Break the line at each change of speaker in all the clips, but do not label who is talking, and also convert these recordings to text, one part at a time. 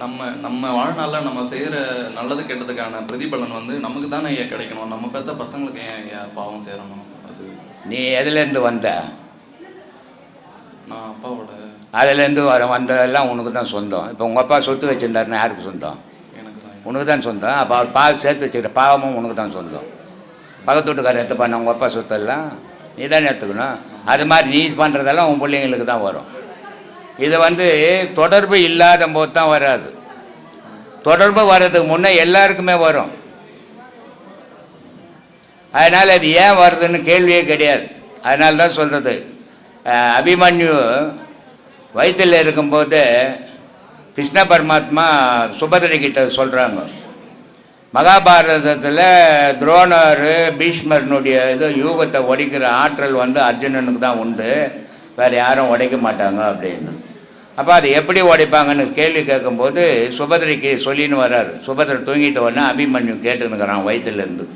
நம்ம நம்ம வாழ்நாளில் நம்ம செய்கிற நல்லது கெட்டதுக்கான பிரதிபலன் வந்து நமக்கு தானே ஐயா கிடைக்கணும். நம்ம பெத்த பசங்களுக்கு ஏன் ஐயா பாவம் சேரணும் அது
நீ எதுலேருந்து வந்த?
நான் அப்பாவோட.
அதுலேருந்து வர வந்ததெல்லாம் உனக்கு தான் சொந்தம். இப்போ உங்கள் அப்பா சொத்து வச்சுருந்தாருன்னா யாருக்கு சொந்தம். உனக்கு தான் சொந்தம். அப்போ அவர் பால் சேர்த்து வச்சுக்கிற பாவமும் உனக்கு தான் சொந்தம். பக்கத்து வீட்டுக்காரர் எடுத்து பண்ண உங்கள் அப்பா சொத்தெல்லாம் நீ தானே எடுத்துக்கணும். அது மாதிரி நீ பண்ணுறதெல்லாம் உன் பிள்ளைங்களுக்கு தான் வரும். இது வந்து தொடர்பு இல்லாத போது தான் வராது. தொடர்பு வர்றதுக்கு முன்னே எல்லாருக்குமே வரும். அதனால் அது ஏன் வருதுன்னு கேள்வியே கிடையாது. அதனால தான் சொல்கிறது அபிமன்யு வயிற்றில் இருக்கும்போது கிருஷ்ண பரமாத்மா சுபதிரை கிட்ட சொல்கிறாங்க மகாபாரதத்தில் துரோணர் பீஷ்மரனுடைய இது யூகத்தை உடைக்கிற ஆற்றல் வந்து அர்ஜுனனுக்கு தான் உண்டு. வேறு யாரும் உடைக்க மாட்டாங்க அப்படின்னு. அப்போ அது எப்படி உடைப்பாங்கன்னு கேள்வி கேட்கும்போது சுபதிரைக்கு சொல்லின்னு வர்றாரு. சுபதிரை தூங்கிட்ட உடனே அபிமன்யு கேட்டுன்னுக்கிறான் வயிற்றுலேருந்து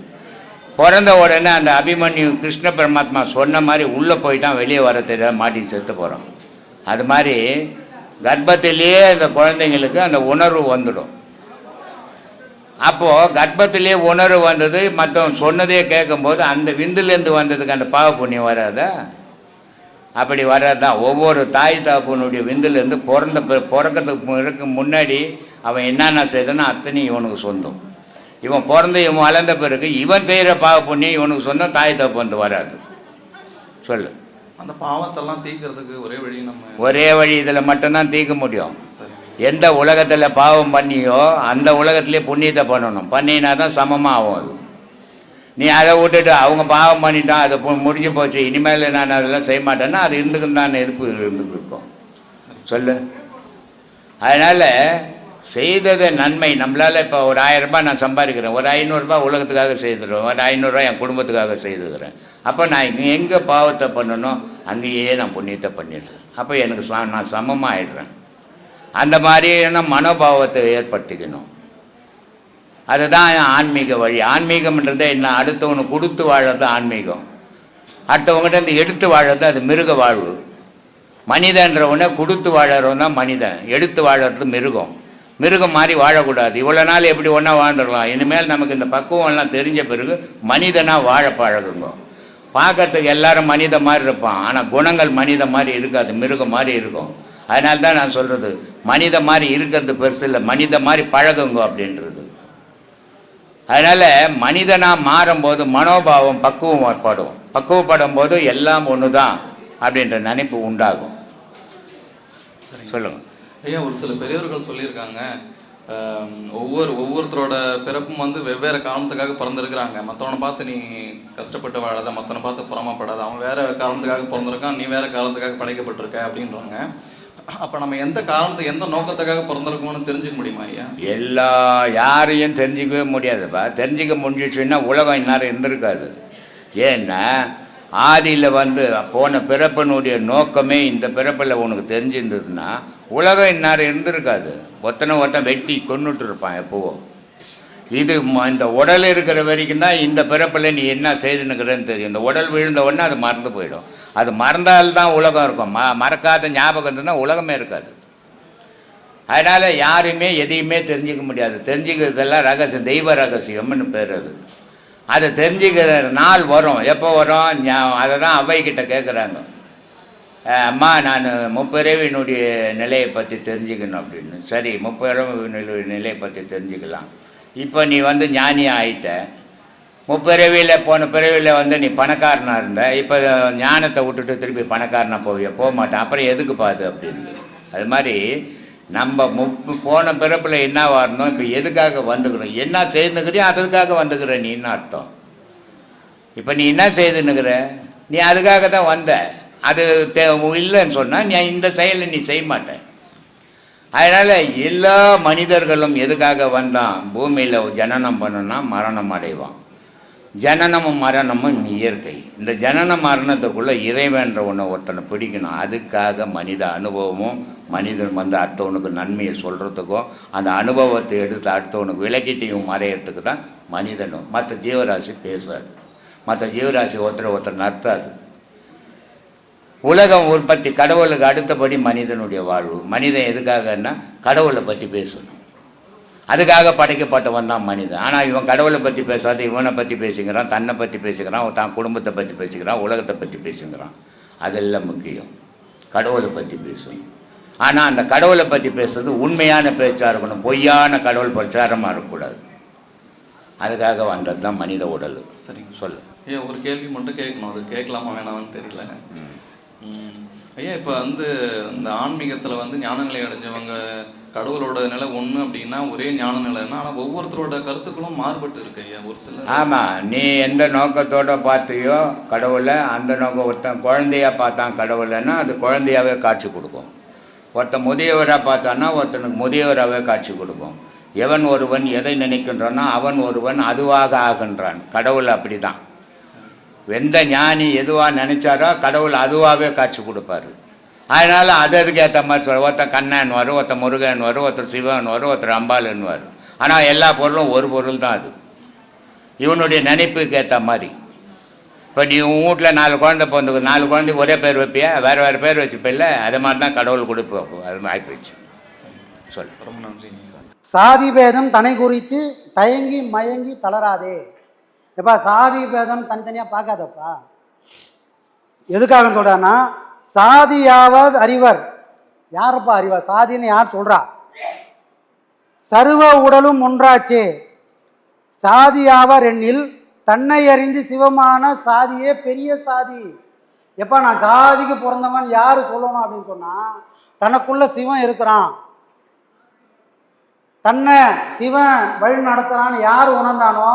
பிறந்த உடனே அந்த அபிமன்யு கிருஷ்ண பரமாத்மா சொன்ன மாதிரி உள்ளே போயிட்டான் வெளியே வர தெரியாத மாட்டி செத்து போகிறான். அது மாதிரி கர்ப்பத்திலேயே அந்த குழந்தைங்களுக்கு அந்த உணர்வு வந்துடும். அப்போது கர்ப்பத்திலே உணர்வு வந்தது மற்றவன் சொன்னதே கேட்கும்போது அந்த விந்துலேருந்து வந்ததுக்கு அந்த பாவ புண்ணியம் வராதா? அப்படி வர்றதுதான். ஒவ்வொரு தாய் தாப்பனுடைய விந்துலேருந்து பிறந்த பிற- பிறக்கறதுக்கு இருக்கு முன்னாடி அவன் என்னென்ன செய்தானோ அத்தனையும் இவனுக்கு சொந்தம். இவன் பிறந்து இவன் வளர்ந்த பிறகு இவன் செய்கிற பாவ புண்ணியம் இவனுக்கு சொந்தம் தாய் தப்பு வந்து வராது. சொல்லு.
அந்த பாவத்தெல்லாம் தீர்க்கறதுக்கு ஒரே வழி நம்ம
ஒரே வழி இதில் மட்டும்தான் தீர்க்க முடியும். எந்த உலகத்தில் பாவம் பண்ணியோ அந்த உலகத்திலே புண்ணியத்தை பண்ணணும். பண்ணினா தான் சமமாக ஆகும் அது. நீ அதை விட்டுட்டு அவங்க பாவம் பண்ணிட்டான் அதை முடிஞ்சு போச்சு. இனிமேல் நான் அதெல்லாம் செய்ய மாட்டேன்னா அது இருந்துக்கும் தான் இருப்பு இருந்துக்கு இருக்கும். சொல்லு. அதனால் செய்தது நன்மை. நம்மளால் இப்போ ஒரு ஆயிரம் ரூபாய் நான் சம்பாதிக்கிறேன். ஒரு ஐநூறுரூபா உலகத்துக்காக செய்துடுறேன் ஒரு ஐநூறுரூவா என் குடும்பத்துக்காக செய்துக்கிறேன். அப்போ நான் இங்கே எங்கே பாவத்தை பண்ணணும் அங்கேயே நான் புண்ணியத்தை பண்ணிடுறேன். அப்போ எனக்கு ச நான் சமமாக ஆயிடுறேன் அந்த மாதிரியான மனோபாவத்தை ஏற்படுத்திக்கணும். அதுதான் ஆன்மீக வழி. ஆன்மீகம்ன்றதே என்ன? அடுத்தவனுக்கு கொடுத்து வாழறது ஆன்மீகம். அடுத்தவங்ககிட்ட இந்த எடுத்து வாழறது அது மிருக வாழ்வு. மனிதன்றவனை கொடுத்து வாழறவன் தான் மனிதன். எடுத்து வாழறது மிருகம். மிருகம் மாதிரி வாழக்கூடாது. இவ்வளோ நாள் எப்படி ஒன்றா வாழ்ந்துடலாம்? இனிமேல் நமக்கு இந்த பக்குவம் எல்லாம் தெரிஞ்ச பிறகு மனிதனாக வாழ பழகுங்க. பார்க்கறதுக்கு எல்லாரும் மனித மாதிரி இருப்பான். ஆனால் குணங்கள் மனித மாதிரி இருக்காது. மிருகம் மாதிரி இருக்கும். அதனால தான் நான் சொல்கிறது மனித மாதிரி இருக்கிறது பெருசு இல்லை. மனித மாதிரி பழகுங்க அப்படின்றது. அதனால் மனிதனாக மாறும்போது மனோபாவம் பக்குவப்படும் பக்குவப்படும் போது எல்லாம் ஒன்று தான் அப்படின்ற நினைப்பு உண்டாகும். சொல்லுங்கள்
ஐயா ஒரு சில பெரியவர்கள் சொல்லியிருக்காங்க. ஒவ்வொரு ஒவ்வொருத்தரோட பிறப்பும் வந்து வெவ்வேறு காரணத்துக்காக பிறந்திருக்கிறாங்க. மற்றவனை பார்த்து நீ கஷ்டப்பட்டு வாழாத மற்றவனை பார்த்து புறமப்படாத அவன் வேற காரணத்துக்காக பிறந்திருக்கான் நீ வேற காரணத்துக்காக படைக்கப்பட்டிருக்க அப்படின்றாங்க அப்போ நம்ம எந்த காரணத்தை எந்த நோக்கத்துக்காக பிறந்திருக்கோம்னு தெரிஞ்சுக்க முடியுமா ஐயா?
எல்லா யாரையும் தெரிஞ்சிக்கவே முடியாதுப்பா. தெரிஞ்சிக்க முடிஞ்சிச்சுன்னா உலகம் இந்நேரம் இருந்திருக்காது. ஏன்னா ஆதியில் வந்து போன பிறப்பினுடைய நோக்கமே இந்த பிறப்பில் உனக்கு தெரிஞ்சிருந்ததுன்னா உலகம் இந்நேரம் இருந்திருக்காது. ஒத்தனை ஒருத்தன் வெட்டி கொண்டுட்டு இருப்பான் எப்போவோ. இது ம- இந்த உடல் இருக்கிற வரைக்கும் தான் இந்த பிறப்பில் நீ என்ன செய்துன்னுக்கிறேன்னு தெரியும். இந்த உடல் விழுந்த உடனே அது மறந்து போயிடும். அது மறந்தால்தான் உலகம் இருக்கும். ம மறக்காத ஞாபகம் இருந்ததுன்னா உலகமே இருக்காது. அதனால் யாருமே எதையுமே தெரிஞ்சிக்க முடியாது. தெரிஞ்சுக்கிறதெல்லாம் ரகசியம் தெய்வ ரகசியம்னு பேர் அது. அதை தெரிஞ்சுக்கிற நாள் வரும். எப்போ வரும்? ஞா- அதை தான் அவைக்கிட்ட கேட்குறாங்க அம்மா நான் முப்பிறவினுடைய நிலையை பற்றி தெரிஞ்சுக்கணும் அப்படின்னு. சரி முப்பிறவினுடைய நிலையை பற்றி தெரிஞ்சுக்கலாம். இப்போ நீ வந்து ஞானி ஆயிட்ட. முப்பிறவியில் போன பிறவியில் வந்து நீ பணக்காரனாக இருந்த. இப்போ ஞானத்தை விட்டுட்டு திருப்பி பணக்காரனாக போவிய? போக மாட்டேன் அப்புறம் எதுக்கு பாது அப்படின்னு. அது மாதிரி நம்ம முப்பு போன பிறப்பில் என்ன வரணும் இப்போ எதுக்காக வந்துக்கிறோம்? என்ன செய்துக்கிறியோ அதுக்காக வந்துக்கிற நீன்னு அர்த்தம். இப்போ நீ என்ன செய்துன்னுக்கிற? நீ அதுக்காக தான் வந்த. அது தே இல்லைன்னு சொன்னால் நீ இந்த செயலை நீ செய்ய மாட்ட அதனால் எல்லா மனிதர்களும் எதுக்காக வந்தான்? பூமியில் ஜனனம் பண்ணுன்னா மரணம் அடைவான். ஜனனமும் மரணமும் இயற்கை. இந்த ஜனன மரணத்துக்குள்ளே இறைவன்ற ஒன்று ஒருத்தனை பிடிக்கணும். அதுக்காக மனித அனுபவமும் மனிதன் வந்து அடுத்தவனுக்கு நன்மையை சொல்கிறதுக்கும் அந்த அனுபவத்தை எடுத்து அடுத்தவனுக்கு விளக்கிட்டையும் மறையறதுக்கு தான் மனிதனும். மற்ற ஜீவராசி பேசாது. மற்ற ஜீவராசி ஒருத்தர் ஒருத்தர் நடத்தாது. உலகம் உற்பத்தி கடவுளுக்கு அடுத்தபடி மனிதனுடைய வாழ்வு. மனிதன் எதுக்காகன்னா கடவுளை பற்றி பேசணும். அதுக்காக படைக்கப்பட்டவன் தான் மனிதன். ஆனால் இவன் கடவுளை பற்றி பேசாத இவனை பற்றி பேசிக்கிறான் தன்னை பற்றி பேசிக்கிறான் தான் குடும்பத்தை பற்றி பேசிக்கிறான் உலகத்தை பற்றி பேசிக்கிறான். அதெல்லாம் முக்கியம். கடவுளை பற்றி பேசணும். ஆனால் அந்த கடவுளை பற்றி பேசுறது உண்மையான பேச்சாக இருக்கணும் பொய்யான கடவுள் பிரச்சாரமாக இருக்கக்கூடாது. அதுக்காக வந்தது தான் மனித உடல்.
சரிங்க.
சொல்லு.
ஐயா ஒரு கேள்வி மட்டும் கேட்கணும். அது கேட்கலாமா வேணாமான்னு தெரியல. ஐயா இப்போ வந்து இந்த ஆன்மீகத்தில் வந்து ஞான நிலை அடைஞ்சவங்க கடவுளோட நிலை ஒன்று அப்படின்னா ஒரே ஞான நிலைன்னா ஆனால் ஒவ்வொருத்தரோட கருத்துக்களும் மாறுபட்டு இருக்கு ஐயா ஒரு சில
ஆமாம் நீ எந்த நோக்கத்தோட பார்த்தியோ கடவுளை அந்த நோக்கம் ஒருத்தன் குழந்தையாக பார்த்தான் கடவுளைன்னா அது குழந்தையாவே காட்சி கொடுக்கும். ஒருத்தன் முதியவராக பார்த்தான்னா ஒருத்தனுக்கு முதியவராகவே காட்சி கொடுக்கும். எவன் ஒருவன் எதை நினைக்கின்றானோ அவன் ஒருவன் அதுவாக ஆகின்றான். கடவுள் அப்படி தான் எந்த ஞானி எதுவாக நினைச்சாரோ கடவுள் அதுவாகவே காட்சி கொடுப்பாரு. அதனால் அது அதுக்கு ஏற்ற மாதிரி சொல்ல ஒருத்தன் கண்ணன் வரும் ஒருத்தன் முருகன் வரும் ஒருத்தர் சிவன் வரும் ஒருத்தர் அம்பாளுன்னு வரும் ஆனால் எல்லா பொருளும் ஒரு பொருள் தான் அது. இவனுடைய நினைப்புக்கு ஏற்ற மாதிரி. இப்போ நீ உன் வீட்டில் நாலு குழந்தை பிறந்து நாலு குழந்தைக்கு ஒரே பேர் வைப்பியா? வேறு வேறு பேர் வச்சுப்பில்ல? அது மாதிரி தான் கடவுள் கொடுப்போம் அது மாதிரி ஆகிப்போச்சு சொல்லு.
ரொம்ப நன்றி.
சாதி பேதம் தன்னை குறித்து தயங்கி மயங்கி தளராதே. எப்பா சாதி பேதம் தனித்தனியாக பார்க்காதப்பா. எதுக்காக சொல்கிறான்னா சாதியாவது அறிவர். யாரப்பா அறிவர் சாதின்னு யார் சொல்கிறா சர்வ உடலும் ஒன்றாச்சே. சாதியாவர் எண்ணில் தன்னை அறிந்து சிவமான சாதியே பெரிய சாதி. எப்பா நான் சாதிக்கு பிறந்தவன் யார் சொல்லணும் அப்படின்னு சொன்னால் தனக்குள்ள சிவன் இருக்கிறான். தன்னை சிவன் வழி நடத்துகிறான்னு யார் உணர்ந்தானோ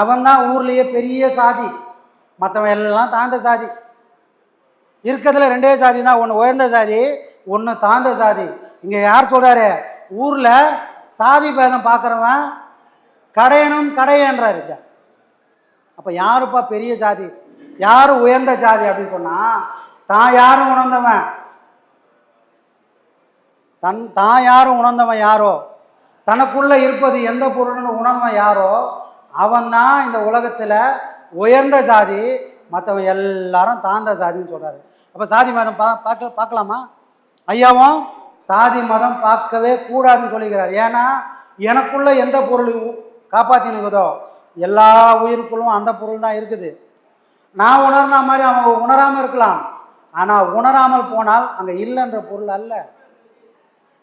அவன் தான் ஊர்லேயே பெரிய சாதி. மற்றவன் எல்லாம் தாழ்ந்த சாதி. இருக்கிறதுல ரெண்டே சாதி தான். ஒன்று உயர்ந்த சாதி ஒன்று தாழ்ந்த சாதி. இங்கே யார் சொல்கிறாரு ஊரில் சாதி பேதம் பார்க்குறவன் கடையனும் கடையன்றார் இருக்க அப்போ யாருப்பா பெரிய ஜாதி யார் உயர்ந்த ஜாதி அப்படின்னு சொன்னால் தான் யாரும் உணர்ந்தவன். தன் தான் யாரும் உணர்ந்தவன் யாரோ? தனக்குள்ளே இருப்பது எந்த பொருள்னு உணர்ந்தவன் யாரோ? அவன் தான் இந்த உலகத்தில் உயர்ந்த ஜாதி மற்றவன் எல்லாரும் தாழ்ந்த சாதின்னு சொல்கிறாரு அப்போ சாதி மதம் பா பார்க்க பார்க்கலாமா? ஐயாவும் சாதி மதம் பார்க்கவே கூடாதுன்னு சொல்லிக்கிறார். ஏன்னா எனக்குள்ள எந்த பொருள் காப்பாற்றினுக்குதோ எல்லா உயிருக்குள்ளும் அந்த பொருள் தான் இருக்குது. நான் உணர்ந்த மாதிரி அவங்க உணராமல் இருக்கலாம். ஆனால் உணராமல் போனால் அங்கே இல்லைன்ற பொருள் அல்ல.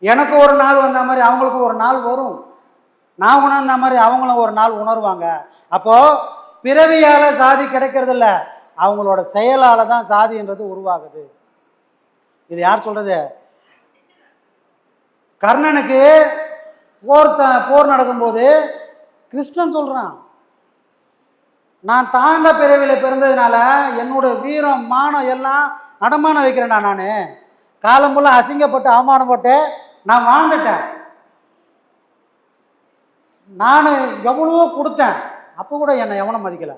எனக்கு ஒரு நாள் வந்த மாதிரி அவங்களுக்கு ஒரு நாள் வரும். நான் உணர்ந்த மாதிரி அவங்களும் ஒரு நாள் உணர்வாங்க. அப்போது பிறவியால் சாதி கிடைக்கிறதில்ல. அவங்களோட செயலால் தான் சாதின்றது உருவாகுது. இது யார் சொல்கிறது கர்ணனுக்கு போர் த போர் நடக்கும்போது கிருஷ்ணன் சொல்கிறான் நான் தாழ்ந்த பிறவியில் பிறந்ததுனால என்னோட வீரம் மானம் எல்லாம் அடமானம் வைக்கிறேன்டா நான். காலம் ஃபுல்லாக அசிங்கப்பட்டு அவமானப்பட்டு நான் வாழ்ந்துட்டேன். நான் எவ்வளவோ கொடுத்தேன். அப்போ கூட என்னை எவனும் மதிக்கலை.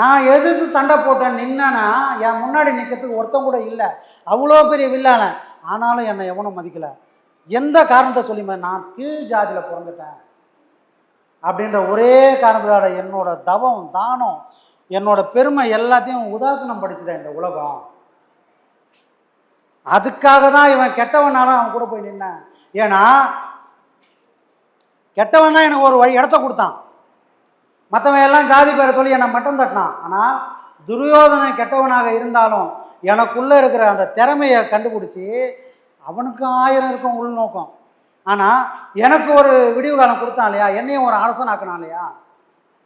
நான் எதிர்த்து சண்டை போட்டேன் நின்னேன்னா என் முன்னாடி நிற்கிறதுக்கு ஒருத்தம் கூட இல்லை. அவ்வளோ பெரிய வில்லான. ஆனாலும் என்னை எவனும் மதிக்கலை. எந்த காரணத்தை சொல்லி நான் கீழ் ஜாதியில் பிறந்துட்டேன். அப்படின்ற ஒரே காரணத்துக்காக என்னோட தவம் தானம் என்னோட பெருமை எல்லாத்தையும் உதாசனம் படிச்சுட்டேன் இந்த உலகம். அதுக்காக தான் இவன் கெட்டவனாலும் அவன் கூட போய் நின்னேன். ஏன்னா கெட்டவன் தான் எனக்கு ஒரு வழி இடத்த கொடுத்தான். மற்றவன் எல்லாம் ஜாதி பேரை சொல்லி என்னை மட்டம் தட்டினான். ஆனால் துரியோதனன் கெட்டவனாக இருந்தாலும் எனக்குள்ளே இருக்கிற அந்த திறமையை கண்டுபிடிச்சி அவனுக்கு ஆயிரம் இருக்கும் உள்நோக்கம். ஆனால் எனக்கு ஒரு விடிவு காலம் கொடுத்தான் இல்லையா? என்னையும் ஒரு அரசனாக்கினான் இல்லையா?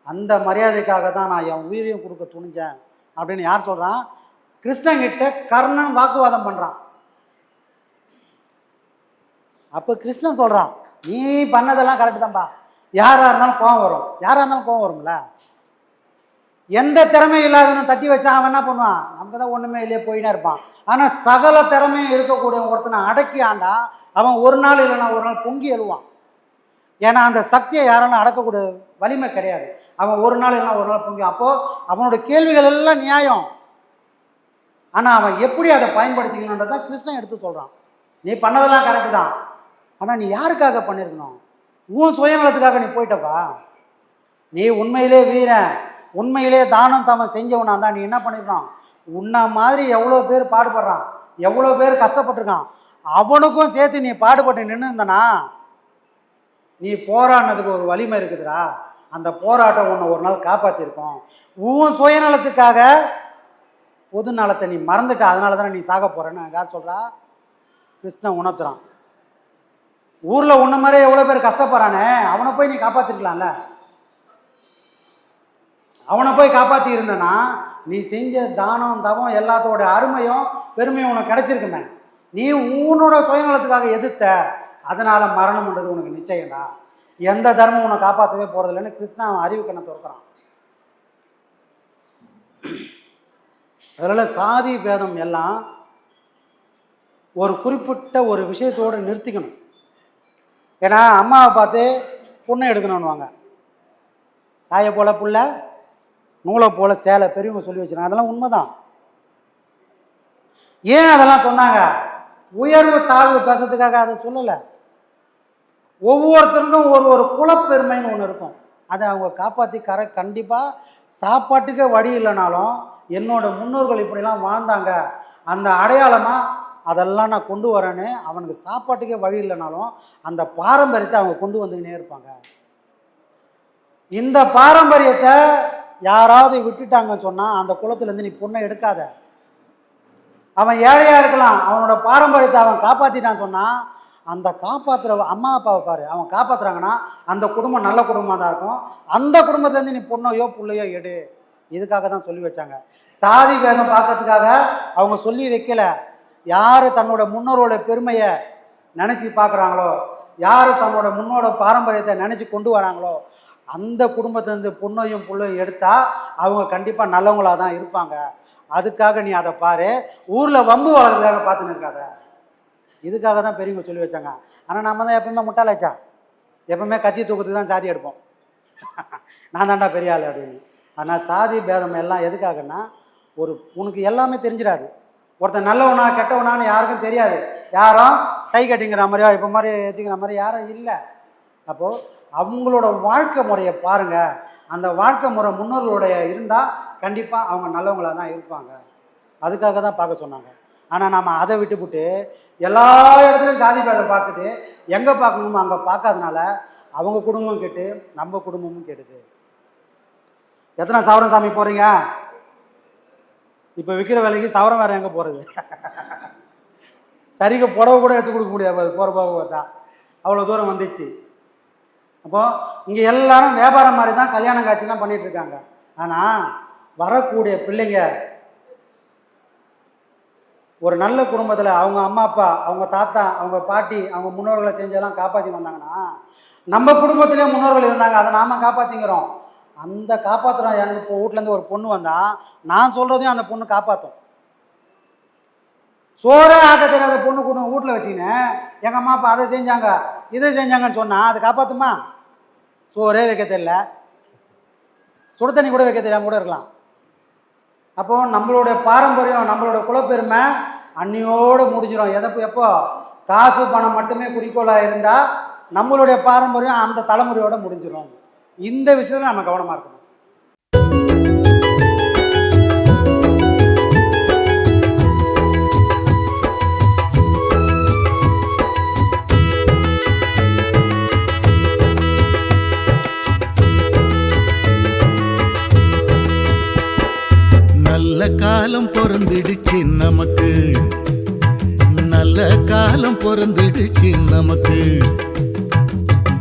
அந்த மரியாதைக்காக தான் நான் என் உயிரையும் கொடுக்க துணிஞ்சேன் அப்படின்னு யார் சொல்கிறான் கிருஷ்ணங்கிட்ட கர்ணன் வாக்குவாதம் பண்ணுறான் அப்போ கிருஷ்ணன் சொல்கிறான் நீ பண்ணதெல்லாம் கரெக்டு தான்ப்பா யாராக இருந்தாலும் கோவம் வரும். யாராக இருந்தாலும் கோவம் வருங்களா எந்த திறமையும் இல்லாதன்னு தட்டி வச்சா அவன் என்ன பண்ணுவான்? நமக்கு தான் ஒன்றுமே இல்லையே போயினே இருப்பான். ஆனால் சகல திறமையும் இருக்கக்கூடிய ஒருத்தனை அடக்கி ஆண்டா அவன் ஒரு நாள் இல்லைன்னா ஒரு நாள் பொங்கி எழுவான். ஏன்னா அந்த சக்தியை யாராலும் அடக்கக்கூடிய வலிமை கிடையாது. அவன் ஒரு நாள் இல்லைன்னா ஒரு நாள் பொங்கி அப்போது அவனோட கேள்விகள் எல்லாம் நியாயம். ஆனால் அவன் எப்படி அதை பயன்படுத்திக்கணுன்றதான் கிருஷ்ணன் எடுத்து சொல்கிறான் நீ பண்ணதெல்லாம் கரெக்டு தான். ஆனால் நீ யாருக்காக பண்ணியிருக்கணும் உன் சுயநலத்துக்காக நீ போயிட்டப்பா. நீ உண்மையிலே வீரன். உண்மையிலே தானம் தாம செஞ்சவனா தான் நீ என்ன பண்ணிருக்கான்? உன்ன மாதிரி எவ்வளோ பேர் பாடுபடுறான். எவ்வளோ பேர் கஷ்டப்பட்டிருக்கான். அவனுக்கும் சேர்த்து நீ பாடுபட்டு நின்று இருந்தனா நீ போராடினதுக்கு ஒரு வலிமை இருக்குதுடா. அந்த போராட்டம் உன்னை ஒரு நாள் காப்பாற்றிருக்கோம் உன் சுயநலத்துக்காக பொது நலத்தை நீ மறந்துட்ட. அதனால தானே நீ சாக போகிறேன்னு யார் சொல்கிறா கிருஷ்ணன் உணர்த்துறான். ஊரில் உன்ன மாதிரி எவ்வளோ பேர் கஷ்டப்படுறானே அவனை போய் நீ காப்பாற்றிருக்கலாம்ல அவனை போய் காப்பாற்றி இருந்தனா நீ செஞ்ச தானம் தவம் எல்லாத்தோட அருமையும் பெருமையும் உனக்கு கிடைச்சிருக்குமே. நீ உன்னோட சுயநலத்துக்காக எதிர்த்த அதனால் மரணம்ன்றது உனக்கு நிச்சயம்டா. எந்த தர்மம் உன்னை காப்பாற்றவே போகிறதில்லன்னு கிருஷ்ணா அவன் அறிவு கண்ணை திறக்கிறான். அதனால் சாதி பேதம் எல்லாம் ஒரு குறிப்பிட்ட ஒரு விஷயத்தோடு நிறுத்திக்கணும். ஏன்னா அம்மாவை பார்த்து பொண்ணை எடுக்கணும்னுவாங்க. தாயை போல் புள்ள நூலை போல் சேலை பெரியவங்க சொல்லி வச்சுருக்காங்க. அதெல்லாம் உண்மைதான். ஏன் அதெல்லாம் சொன்னாங்க? உயர்வு தாழ்வு பேசுறதுக்காக அதை சொல்லலை. ஒவ்வொருத்தருக்கும் ஒரு ஒரு குலப்பெருமைன்னு ஒன்று இருக்கும். அதை அவங்க காப்பாற்றி கரை கண்டிப்பாக சாப்பாட்டுக்கே வழி இல்லைனாலும் என்னோட முன்னோர்கள் இப்படிலாம் வாழ்ந்தாங்க. அந்த அடையாளமாக அதெல்லாம் நான் கொண்டு வரேன்னு அவனுக்கு சாப்பாட்டுக்கே வழி இல்லைனாலும் அந்த பாரம்பரியத்தை அவங்க கொண்டு வந்துக்கினே இருப்பாங்க. இந்த பாரம்பரியத்தை யாராவது விட்டுட்டாங்கன்னு சொன்னால் அந்த குலத்துலேருந்து நீ பொண்ணை எடுக்காத. அவன் ஏழையாக இருக்கலாம் அவனோட பாரம்பரியத்தை அவன் காப்பாற்றிட்டான்னு சொன்னால் அந்த காப்பாற்றுற அம்மா அப்பாவை பாரு அவன் காப்பாற்றுறாங்கன்னா அந்த குடும்பம் நல்ல குடும்பமாக தான் இருக்கும். அந்த குடும்பத்துலேருந்து நீ பொண்ணையோ புள்ளையோ எடு. இதுக்காக தான் சொல்லி வச்சாங்க. சாதி வேதம் பார்க்கறதுக்காக அவங்க சொல்லி வைக்கல. யார் தன்னோட முன்னோரோட பெருமையை நினச்சி பார்க்குறாங்களோ யார் தன்னோட முன்னோட பாரம்பரியத்தை நினச்சி கொண்டு வராங்களோ அந்த குடும்பத்திலேருந்து பொண்ணையும் புள்ளையும் எடுத்தால் அவங்க கண்டிப்பாக நல்லவங்களாக தான் இருப்பாங்க. அதுக்காக நீ அதை பாரு. ஊரில் வம்பு வளர்றதுக்காக பார்த்துன்னு இருக்காத. இதுக்காக தான் பெரியவங்க சொல்லி வச்சாங்க. ஆனால் நம்ம தான் எப்பவுமே முட்டாளாச்சா எப்பவுமே கத்தி தூக்கத்துக்கு தான் சாதி எடுப்போம். நான் தாண்டா பெரிய ஆள் அப்படின்னு. ஆனால் சாதி பேதம் எல்லாம் எதுக்காகன்னா ஒரு உனக்கு எல்லாமே தெரிஞ்சிடாது. ஒருத்தன் நல்லவனா கெட்டவனான்னு யாருக்கும் தெரியாது. யாரும் டை கட்டிங்கிற மாதிரியோ இப்போ மாதிரி வச்சுக்கிற மாதிரி யாரும் இல்லை. அப்போது அவங்களோட வாழ்க்கை முறையை பாருங்கள் அந்த வாழ்க்கை முறை முன்னோர்களுடைய இருந்தால் கண்டிப்பாக அவங்க நல்லவங்களாக தான் இருப்பாங்க. அதுக்காக தான் பார்க்க சொன்னாங்க. ஆனால் நம்ம அதை விட்டுப்புட்டு எல்லா இடத்துலையும் சாதி பேரை பார்த்துட்டு எங்கே பார்க்கணுமோ அங்கே பார்க்காதனால அவங்க குடும்பமும் கெட்டு நம்ம குடும்பமும் கெடுது. எத்தனை சாவரம் சாமி போகிறீங்க இப்போ விற்கிற விலைக்கு சவரம் வேறு எங்கே போகிறது சரிக்கு புடவை கூட எடுத்து கொடுக்க முடியாது அது போகிற போக பார்த்தா. அவ்வளோ தூரம் வந்துச்சு. அப்போது இங்கே எல்லாரும் வியாபாரம் மாதிரி தான் கல்யாண காட்சி தான் இருக்காங்க. ஆனால் வரக்கூடிய பிள்ளைங்க ஒரு நல்ல குடும்பத்தில் அவங்க அம்மா அப்பா அவங்க தாத்தா அவங்க பாட்டி அவங்க முன்னோர்களை செஞ்செல்லாம் காப்பாற்றி வந்தாங்கன்னா நம்ம குடும்பத்திலே முன்னோர்கள் இருந்தாங்க. அதை நாம காப்பாற்றிக்கிறோம் அந்த காப்பாற்றுறோம் எங்கள் இப்போ வீட்டிலேருந்து ஒரு பொண்ணு வந்தால் நான் சொல்கிறதையும் அந்த பொண்ணு காப்பாற்றும் சோறே ஆக்க தெரியாத பொண்ணு கூட வீட்டில் வச்சுக்கினேன் எங்கள் அம்மா அப்பா அதை செஞ்சாங்க இதை செஞ்சாங்கன்னு சொன்னால் அது காப்பாற்றுமா சோறே வைக்க தெரியல. சுடு தண்ணி கூட வைக்க தெரியாமல் கூட இருக்கலாம். அப்போ நம்மளுடைய பாரம்பரியம் நம்மளோட குலப்பெருமை அன்னியோடு முடிஞ்சிடும் எதை எப்போ? காசு பணம் மட்டுமே குறிக்கோளாக இருந்தால் நம்மளுடைய பாரம்பரியம் அந்த தலைமுறையோடு முடிஞ்சிடும் இந்த விஷயத்தில் நம்ம கவனமாக இருக்கணும்.
நல்ல காலம் பிறந்துடுச்சு நமக்கு. நல்ல காலம் பிறந்துடுச்சு நமக்கு.